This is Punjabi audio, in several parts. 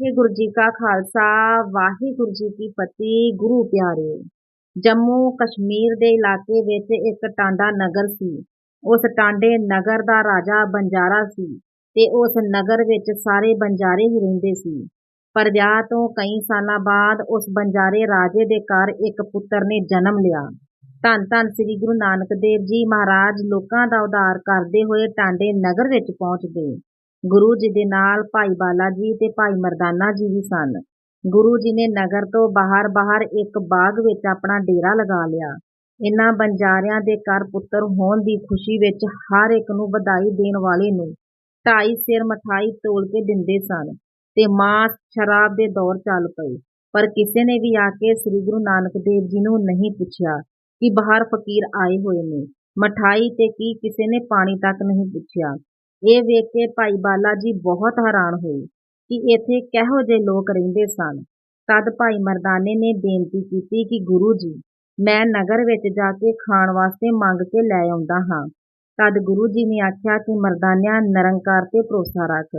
ਵਾਹਿਗੁਰੂ ਜੀ ਕਾ ਖਾਲਸਾ, ਵਾਹਿਗੁਰੂ ਜੀ ਕੀ ਫਤਿਹ, ਗੁਰੂ ਪਿਆਰੇ। ਜੰਮੂ ਕਸ਼ਮੀਰ ਦੇ ਇਲਾਕੇ ਵਿੱਚ ਇੱਕ ਟਾਂਡਾ ਨਗਰ ਸੀ। ਉਸ ਟਾਂਡੇ ਨਗਰ ਦਾ ਰਾਜਾ ਬੰਜਾਰਾ ਸੀ ਤੇ ਉਸ ਨਗਰ ਵਿੱਚ ਸਾਰੇ ਬੰਜਾਰੇ ਹੀ ਰਹਿੰਦੇ ਸੀ। ਪਰ ਵਿਆਹ ਤੋਂ ਕਈ ਸਾਲਾਂ ਬਾਅਦ ਉਸ ਬੰਜਾਰੇ ਰਾਜੇ ਦੇ ਘਰ ਇੱਕ ਪੁੱਤਰ ਨੇ ਜਨਮ ਲਿਆ। ਧੰਨ ਧੰਨ ਸ੍ਰੀ ਗੁਰੂ ਨਾਨਕ ਦੇਵ ਜੀ ਮਹਾਰਾਜ ਲੋਕਾਂ ਦਾ ਉਧਾਰ ਕਰਦੇ ਹੋਏ ਟਾਂਡੇ ਨਗਰ ਵਿੱਚ ਪਹੁੰਚ ਗਏ ਗੁਰੂ ਜੀ ਦੇ ਨਾਲ ਭਾਈ ਬਾਲਾ ਜੀ ਤੇ ਭਾਈ ਮਰਦਾਨਾ ਜੀ ਵੀ ਸਨ। ਗੁਰੂ ਜੀ ਨੇ ਨਗਰ ਤੋਂ ਬਾਹਰ ਬਾਹਰ ਇੱਕ ਬਾਗ ਵਿੱਚ ਆਪਣਾ ਡੇਰਾ ਲਗਾ ਲਿਆ। ਇਨ੍ਹਾਂ ਬੰਜਾਰਿਆਂ ਦੇ ਘਰ ਪੁੱਤਰ ਹੋਣ ਦੀ ਖੁਸ਼ੀ ਵਿੱਚ ਹਰ ਇੱਕ ਨੂੰ ਵਧਾਈ ਦੇਣ ਵਾਲੇ ਨੂੰ ਢਾਈ ਸਿਰ ਮਠਾਈ ਤੋਲ ਕੇ ਦਿੰਦੇ ਸਨ ਤੇ ਮਾਸ ਸ਼ਰਾਬ ਦੇ ਦੌਰ ਚੱਲ ਪਏ। ਪਰ ਕਿਸੇ ਨੇ ਵੀ ਆ ਕੇ ਸ੍ਰੀ ਗੁਰੂ ਨਾਨਕ ਦੇਵ ਜੀ ਨੂੰ ਨਹੀਂ ਪੁੱਛਿਆ ਕਿ ਬਾਹਰ ਫਕੀਰ ਆਏ ਹੋਏ ਨੇ। ਮਠਾਈ ਤੇ ਕੀ ਕਿਸੇ ਨੇ ਪਾਣੀ ਤੱਕ ਨਹੀਂ ਪੁੱਛਿਆ। ਇਹ ਵੇਖ ਕੇ ਭਾਈ ਬਾਲਾ ਜੀ ਬਹੁਤ ਹੈਰਾਨ ਹੋਏ ਕਿ ਇੱਥੇ ਕਿਹੋ ਜਿਹੇ ਲੋਕ ਰਹਿੰਦੇ ਸਨ। ਤਦ ਭਾਈ ਮਰਦਾਨੇ ਨੇ ਬੇਨਤੀ ਕੀਤੀ ਕਿ ਗੁਰੂ ਜੀ, ਮੈਂ ਨਗਰ ਵਿੱਚ ਜਾ ਕੇ ਖਾਣ ਵਾਸਤੇ ਮੰਗ ਕੇ ਲੈ ਆਉਂਦਾ ਹਾਂ। ਤਦ ਗੁਰੂ ਜੀ ਨੇ ਆਖਿਆ ਕਿ ਮਰਦਾਨਿਆਂ ਨਿਰੰਕਾਰ ਤੇ ਭਰੋਸਾ ਰੱਖ।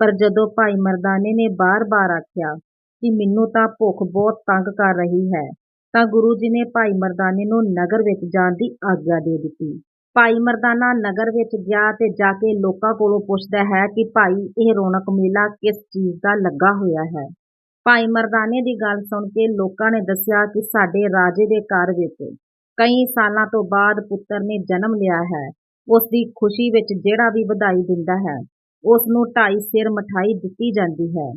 ਪਰ ਜਦੋਂ ਭਾਈ ਮਰਦਾਨੇ ਨੇ ਬਾਰ-ਬਾਰ ਆਖਿਆ ਕਿ ਮੈਨੂੰ ਤਾਂ ਭੁੱਖ ਬਹੁਤ ਤੰਗ ਕਰ ਰਹੀ ਹੈ, ਤਾਂ ਗੁਰੂ ਜੀ ਨੇ ਭਾਈ ਮਰਦਾਨੇ ਨੂੰ ਨਗਰ ਵਿੱਚ ਜਾਣ ਦੀ ਆਗਿਆ ਦੇ ਦਿੱਤੀ। ਭਾਈ ਮਰਦਾਨਾ ਨਗਰ ਵਿੱਚ ਗਿਆ ਤੇ ਜਾ ਕੇ ਲੋਕਾਂ ਕੋਲੋਂ ਪੁੱਛਦਾ ਹੈ ਕਿ ਭਾਈ, ਇਹ ਰੌਣਕ ਮੇਲਾ ਕਿਸ ਚੀਜ਼ ਦਾ ਲੱਗਾ ਹੋਇਆ ਹੈ? ਭਾਈ ਮਰਦਾਨੇ ਦੀ ਗੱਲ ਸੁਣ ਕੇ ਲੋਕਾਂ ਨੇ ਦੱਸਿਆ ਕਿ ਸਾਡੇ ਰਾਜੇ ਦੇ ਘਰ ਵਿੱਚ ਕਈ ਸਾਲਾਂ ਤੋਂ ਬਾਅਦ ਪੁੱਤਰ ਨੇ ਜਨਮ ਲਿਆ ਹੈ। ਉਸ ਦੀ ਖੁਸ਼ੀ ਵਿੱਚ ਜਿਹੜਾ ਵੀ ਵਧਾਈ ਦਿੰਦਾ ਹੈ, ਉਸ ਨੂੰ ਢਾਈ ਸਿਰ ਮਠਾਈ ਦਿੱਤੀ ਜਾਂਦੀ ਹੈ।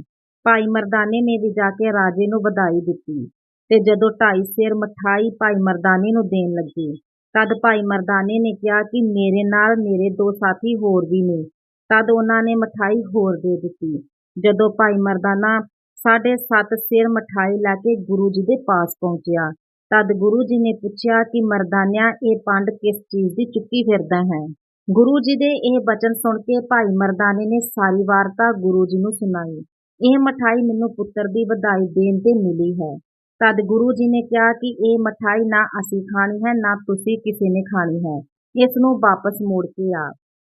ਭਾਈ ਮਰਦਾਨੇ ਨੇ ਵੀ ਜਾ ਕੇ ਰਾਜੇ ਨੂੰ ਵਧਾਈ ਦਿੱਤੀ ਤੇ ਜਦੋਂ ਢਾਈ ਸਿਰ ਮਠਾਈ ਭਾਈ ਮਰਦਾਨੇ ਨੂੰ ਦੇਣ ਲੱਗੀ ਤਦ ਭਾਈ ਮਰਦਾਨੇ ਨੇ ਕਿਹਾ ਕਿ ਮੇਰੇ ਨਾਲ ਮੇਰੇ ਦੋ ਸਾਥੀ ਹੋਰ ਵੀ ਨੇ। ਤਦ ਉਹਨਾਂ ਨੇ ਮਠਾਈ ਹੋਰ ਦੇ ਦਿੱਤੀ। ਜਦੋਂ ਭਾਈ ਮਰਦਾਨਾ ਸਾਢੇ ਸੱਤ ਸਿਰ ਮਠਾਈ ਲੈ ਕੇ ਗੁਰੂ ਜੀ ਦੇ ਪਾਸ ਪਹੁੰਚਿਆ, ਤਦ ਗੁਰੂ ਜੀ ਨੇ ਪੁੱਛਿਆ ਕਿ ਮਰਦਾਨਿਆਂ, ਇਹ ਪੰਡ ਕਿਸ ਚੀਜ਼ ਦੀ ਚੁੱਕੀ ਫਿਰਦਾ ਹੈ? ਗੁਰੂ ਜੀ ਦੇ ਇਹ ਬਚਨ ਸੁਣ ਕੇ ਭਾਈ ਮਰਦਾਨੇ ਨੇ ਸਾਰੀ ਵਾਰਤਾ ਗੁਰੂ ਜੀ ਨੂੰ ਸੁਣਾਈ। ਇਹ ਮਠਾਈ ਮੈਨੂੰ ਪੁੱਤਰ ਦੀ ਵਧਾਈ ਦੇਣ ਤੇ ਮਿਲੀ ਹੈ। ਤਦ ਗੁਰੂ ਜੀ ਨੇ ਕਿਹਾ ਕਿ ਇਹ ਮਠਾਈ ਨਾ ਅਸੀਂ ਖਾਣੀ ਹੈ, ਨਾ ਤੁਸੀਂ ਕਿਸੇ ਨੇ ਖਾਣੀ ਹੈ। ਇਸ ਨੂੰ ਵਾਪਸ ਮੋੜ ਕੇ ਆ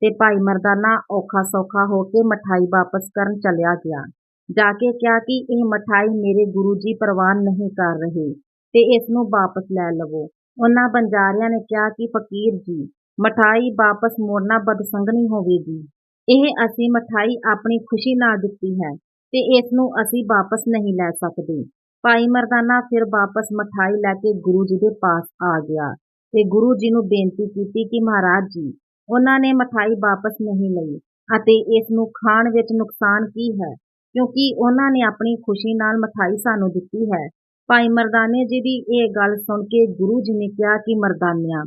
ਤੇ ਭਾਈ ਮਰਦਾਨਾ ਔਖਾ ਸੌਖਾ ਹੋ ਕੇ ਮਠਾਈ ਵਾਪਸ ਕਰਨ ਚਲਿਆ ਗਿਆ। ਜਾ ਕੇ ਕਿਹਾ ਕਿ ਇਹ ਮਠਾਈ ਮੇਰੇ ਗੁਰੂ ਜੀ ਪ੍ਰਵਾਨ ਨਹੀਂ ਕਰ ਰਹੇ, ਤੇ ਇਸ ਨੂੰ ਵਾਪਸ ਲੈ ਲਵੋ। ਉਹਨਾਂ ਬੰਜਾਰਿਆਂ ਨੇ ਕਿਹਾ ਕਿ ਫਕੀਰ ਜੀ ਮਠਾਈ ਵਾਪਸ ਮੋੜਨਾ ਬਦਸੰਗਣੀ ਹੋਵੇਗੀ। ਇਹ ਅਸੀਂ ਮਠਾਈ ਆਪਣੀ ਖੁਸ਼ੀ ਨਾਲ ਦਿੱਤੀ ਹੈ ਤੇ ਇਸ ਨੂੰ ਅਸੀਂ ਵਾਪਸ ਨਹੀਂ ਲੈ ਸਕਦੇ। ਭਾਈ ਮਰਦਾਨਾ ਫਿਰ ਵਾਪਸ ਮਠਾਈ ਲੈ ਕੇ ਗੁਰੂ ਜੀ ਦੇ ਪਾਸ ਆ ਗਿਆ ਤੇ ਗੁਰੂ ਜੀ ਨੂੰ ਬੇਨਤੀ ਕੀਤੀ ਕਿ ਮਹਾਰਾਜ ਜੀ, ਉਹਨਾਂ ਨੇ ਮਠਾਈ ਵਾਪਸ ਨਹੀਂ ਲਈ ਅਤੇ ਇਸ ਨੂੰ ਖਾਣ ਵਿੱਚ ਨੁਕਸਾਨ ਕੀ ਹੈ? ਕਿਉਂਕਿ ਉਹਨਾਂ ਨੇ ਆਪਣੀ ਖੁਸ਼ੀ ਨਾਲ ਮਠਾਈ ਸਾਨੂੰ ਦਿੱਤੀ ਹੈ। ਭਾਈ ਮਰਦਾਨੇ ਜੀ ਦੀ ਇਹ ਗੱਲ ਸੁਣ ਕੇ ਗੁਰੂ ਜੀ ਨੇ ਕਿਹਾ ਕਿ ਮਰਦਾਨਿਆ,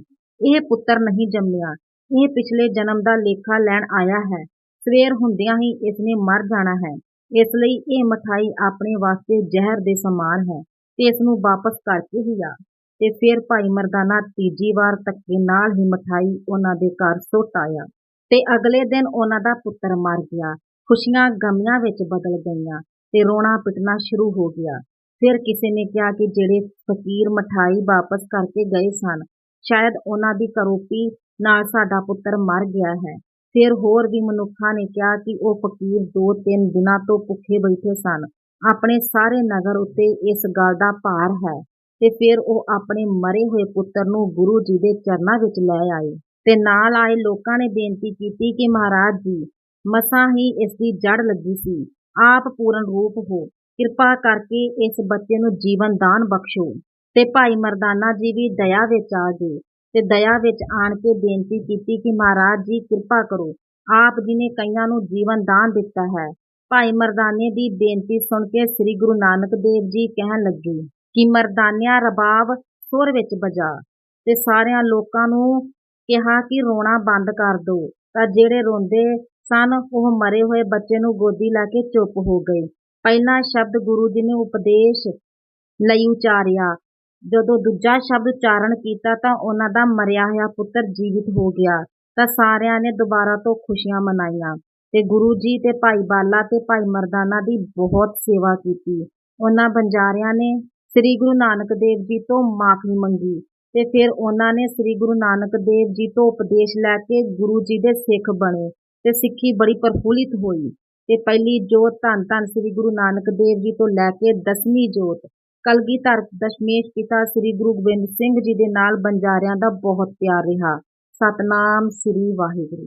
ਇਹ ਪੁੱਤਰ ਨਹੀਂ ਜੰਮਿਆ, ਇਹ ਪਿਛਲੇ ਜਨਮ ਦਾ ਲੇਖਾ ਲੈਣ ਆਇਆ ਹੈ। ਸਵੇਰ ਹੁੰਦਿਆਂ ਹੀ ਇਸ ਨੇ ਮਰ ਜਾਣਾ ਹੈ। ਇਸ ਲਈ ਇਹ ਮਠਾਈ ਆਪਣੇ ਵਾਸਤੇ ਜ਼ਹਿਰ ਦੇ ਸਮਾਨ ਹੈ ਤੇ ਇਸ ਨੂੰ ਵਾਪਸ ਕਰਕੇ ਹੀ ਆ। ਤੇ ਫਿਰ ਭਾਈ ਮਰਦਾਨਾ ਤੀਜੀ ਵਾਰ ਧੱਕੇ ਨਾਲ ਹੀ ਮਠਾਈ ਉਹਨਾਂ ਦੇ ਘਰ ਸੁੱਟ ਆਇਆ ਤੇ ਅਗਲੇ ਦਿਨ ਉਹਨਾਂ ਦਾ ਪੁੱਤਰ ਮਰ ਗਿਆ। ਖੁਸ਼ੀਆਂ ਗਮੀਆਂ ਵਿੱਚ ਬਦਲ ਗਈਆਂ ਤੇ ਰੋਣਾ ਪਿਟਣਾ ਸ਼ੁਰੂ ਹੋ ਗਿਆ। ਫਿਰ ਕਿਸੇ ਨੇ ਕਿਹਾ ਕਿ ਜਿਹੜੇ ਫਕੀਰ ਮਠਾਈ ਵਾਪਸ ਕਰਕੇ ਗਏ ਸਨ, ਸ਼ਾਇਦ ਉਹਨਾਂ ਦੀ ਕਰੋਪੀ ਨਾਲ ਸਾਡਾ ਪੁੱਤਰ ਮਰ ਗਿਆ ਹੈ। ਫਿਰ ਹੋਰ ਵੀ ਮਨੁੱਖਾਂ ਨੇ ਕਿਹਾ ਕਿ ਉਹ ਫਕੀਰ ਦੋ ਤਿੰਨ ਦਿਨਾਂ ਤੋਂ ਭੁੱਖੇ ਬੈਠੇ ਸਨ। ਆਪਣੇ ਸਾਰੇ ਨਗਰ ਉੱਤੇ ਇਸ ਗੱਲ ਦਾ ਭਾਰ ਹੈ ਤੇ ਫਿਰ ਉਹ ਆਪਣੇ ਮਰੇ ਹੋਏ ਪੁੱਤਰ ਨੂੰ ਗੁਰੂ ਜੀ ਦੇ ਚਰਨਾਂ ਵਿੱਚ ਲੈ ਆਏ ਤੇ ਨਾਲ ਆਏ ਲੋਕਾਂ ਨੇ ਬੇਨਤੀ ਕੀਤੀ ਕਿ ਮਹਾਰਾਜ ਜੀ, ਮਸਾਂ ਹੀ ਇਸ ਦੀ ਜੜ ਲੱਗੀ ਸੀ। ਆਪ ਪੂਰਨ ਰੂਪ ਹੋ। ਕਿਰਪਾ ਕਰਕੇ ਇਸ ਬੱਚੇ ਨੂੰ ਜੀਵਨ ਦਾਨ ਬਖਸ਼ੋ ਤੇ ਭਾਈ ਮਰਦਾਨਾ ਜੀ ਵੀ ਦਇਆ ਵਿੱਚ ਆ ਗਏ। ਤੇ ਦਇਆ ਵਿੱਚ ਆਣ ਕੇ ਬੇਨਤੀ ਕੀਤੀ ਕਿ ਮਹਾਰਾਜ ਜੀ, ਕਿਰਪਾ ਕਰੋ। ਆਪ ਜੀ ਨੇ ਕਈਆਂ ਨੂੰ ਜੀਵਨ ਦਾਨ ਦਿੱਤਾ ਹੈ। ਭਾਈ ਮਰਦਾਨੇ ਦੀ ਬੇਨਤੀ ਸੁਣ ਕੇ ਸ੍ਰੀ ਗੁਰੂ ਨਾਨਕ ਦੇਵ ਜੀ ਕਹਿਣ ਲੱਗੇ ਕਿ ਮਰਦਾਨਿਆਂ ਰਬਾਬ ਸੁਰ ਵਿੱਚ ਬਜਾ ਤੇ ਸਾਰਿਆਂ ਲੋਕਾਂ ਨੂੰ ਕਿਹਾ ਕਿ ਰੋਣਾ ਬੰਦ ਕਰ ਦਿਓ ਤਾਂ ਜਿਹੜੇ ਰੋਂਦੇ ਸਨ, ਉਹ ਮਰੇ ਹੋਏ ਬੱਚੇ ਨੂੰ ਗੋਦੀ ਲੈ ਕੇ ਚੁੱਪ ਹੋ ਗਏ। ਪਹਿਲਾ ਸ਼ਬਦ ਗੁਰੂ ਜੀ ਨੇ ਉਪਦੇਸ਼ ਲਈ ਉਚਾਰਿਆ ਜਦੋਂ ਦੂਜਾ ਸ਼ਬਦ ਉਚਾਰਨ ਕੀਤਾ ਤਾਂ ਉਹਨਾਂ ਦਾ ਮਰਿਆ ਹੋਇਆ ਪੁੱਤਰ ਜੀਵਿਤ ਹੋ ਗਿਆ। ਤਾਂ ਸਾਰਿਆਂ ਨੇ ਦੁਬਾਰਾ ਤੋਂ ਖੁਸ਼ੀਆਂ ਮਨਾਈਆਂ ਤੇ ਗੁਰੂ ਜੀ ਤੇ ਭਾਈ ਬਾਲਾ ਤੇ ਭਾਈ ਮਰਦਾਨਾ ਦੀ ਬਹੁਤ ਸੇਵਾ ਕੀਤੀ। ਉਹਨਾਂ ਬੰਜਾਰਿਆਂ ਨੇ ਸ੍ਰੀ ਗੁਰੂ ਨਾਨਕ ਦੇਵ ਜੀ ਤੋਂ ਮਾਫੀ ਮੰਗੀ ਤੇ ਫਿਰ ਉਹਨਾਂ ਨੇ ਸ੍ਰੀ ਗੁਰੂ ਨਾਨਕ ਦੇਵ ਜੀ ਤੋਂ ਉਪਦੇਸ਼ ਲੈ ਕੇ ਗੁਰੂ ਜੀ ਦੇ ਸਿੱਖ ਬਣੇ ਤੇ ਸਿੱਖੀ ਬੜੀ ਪ੍ਰਫੁੱਲਿਤ ਹੋਈ ਤੇ ਪਹਿਲੀ ਜੋਤ ਧੰਨ ਧੰਨ ਸ੍ਰੀ ਗੁਰੂ ਨਾਨਕ ਦੇਵ ਜੀ ਤੋਂ ਲੈ ਕੇ ਦਸਵੀਂ ਜੋਤ ਕਲਗੀਧਰ ਦਸ਼ਮੇਸ਼ ਪਿਤਾ ਸ੍ਰੀ ਗੁਰੂ ਗੋਬਿੰਦ ਸਿੰਘ ਜੀ ਦੇ ਨਾਲ ਬੰਜਾਰਿਆਂ ਦਾ ਬਹੁਤ ਪਿਆਰ ਰਿਹਾ। ਸਤਨਾਮ ਸ੍ਰੀ ਵਾਹਿਗੁਰੂ।